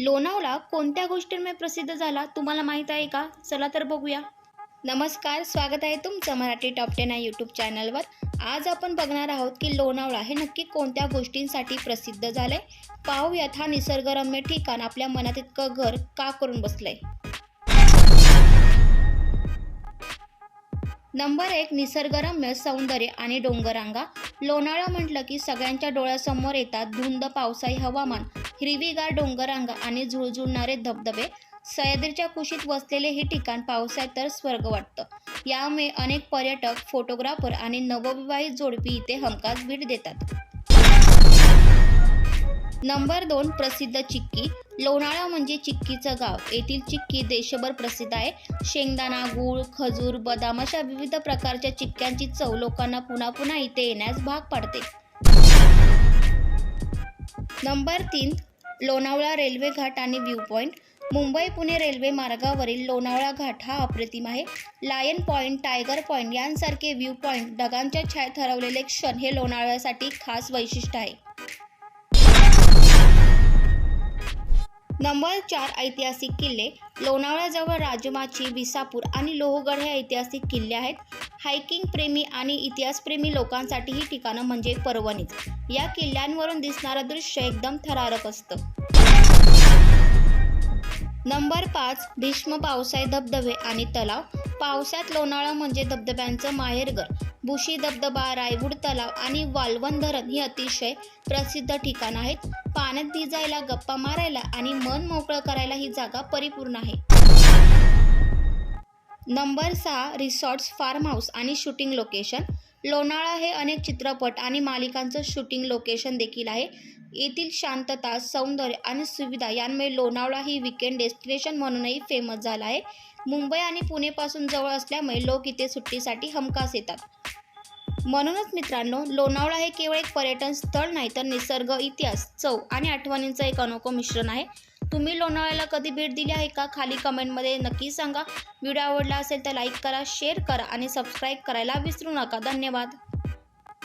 लोणावळा कोणत्या गोष्टींमुळे प्रसिद्ध झाला तुम्हाला माहीत आहे का? चला तर बघूया. नमस्कार स्वागत आहे तुमचं मराठी टॉप टेन या यूट्यूब चॅनलवर. आज आपण बघणार आहोत की लोणावळा हे नक्की कोणत्या गोष्टींसाठी प्रसिद्ध झालंय? पाहूयात हा निसर्गरम्य ठिकाण आपल्या मनात इतकं घर का करून बसलंय? नंबर एक निसर्गरम्य सौंदर्य आणि डोंगरांगा. लोणावळा म्हटलं की सगळ्यांच्या डोळ्यासमोर येतात धुंद पावसाळी हवामान. हिरवीगार डोंगरांगा आणि झुळझुळणारे धबधबे सह्याद्रीच्या कुशीत वसलेले हे ठिकाण पावसाळ्यात तर स्वर्ग वाटतं. यामुळे अनेक पर्यटक फोटोग्राफर आणि नवविवाहित जोडपी इथे हमखास भेट देतात. नंबर दोन प्रसिद्ध चिक्की लोणाळा म्हणजे चिक्कीचं गाव. येथील चिक्की देशभर प्रसिद्ध आहे. शेंगदाणा गूळ खजूर बदाम अशा विविध प्रकारच्या चिक्क्यांची चव लोकांना पुन्हा पुन्हा इथे येण्यास भाग पाडते. नंबर तीन लोणावळा रेल्वे घाट आणि view point Mumbai Pune railway मार्गावरील लोणावळा घाट हा अप्रतिम आहे. लायन पॉईंट टायगर पॉईंट यांसारखे व्ह्यू पॉईंट ढगांच्या छायेत ठरवलेले क्षण हे लोणावळ्यासाठी खास वैशिष्ट्य आहे. नंबर चार ऐतिहासिक किल्ले. लोणावळ्याजवळ राजमाची विसापूर आणि लोहगड हे ऐतिहासिक किल्ले आहेत. हायकिंग प्रेमी आणि इतिहासप्रेमी लोकांसाठी ही ठिकाणं म्हणजे पर्वणीच या किल्ल्यांवरून दिसणारं दृश्य एकदम थरारक असतं. नंबर पाच भीष्म पावसाळी धबधबे आणि तलाव. पावसात लोणावळा म्हणजे धबधब्यांचं माहेरघर. बुशी धबधबा रायगुड तलाव आणि वालवण धरण ही अतिशय प्रसिद्ध ठिकाण आहेत. पाण्यात भिजायला गप्पा मारायला आणि मन मोकळं करायला ही जागा परिपूर्ण आहे. नंबर सहा रिसॉर्ट्स फार्म हाऊस आणि शूटिंग लोकेशन. लोणाळा हे अनेक चित्रपट आणि मालिकांचं शूटिंग लोकेशन देखील आहे. येथील शांतता सौंदर्य आणि सुविधा यांमुळे लोणावळा ही विकेंड डेस्टिनेशन म्हणूनही फेमस झाला आहे. मुंबई आणि पुणेपासून जवळ असल्यामुळे लोक इथे सुट्टीसाठी हमखास येतात. म्हणूनच मित्रांनो लोणावळा हे केवळ एक पर्यटन स्थळ नाही तर निसर्ग इतिहास चव आणि आठवणींचं एक अनोखं मिश्रण आहे. तुम्ही लोणावळ्याला कधी भेट दिली आहे का? खाली कमेंटमध्ये नक्की सांगा. व्हिडिओ आवडला असेल तर लाईक करा शेअर करा आणि सबस्क्राईब करायला विसरू नका. धन्यवाद.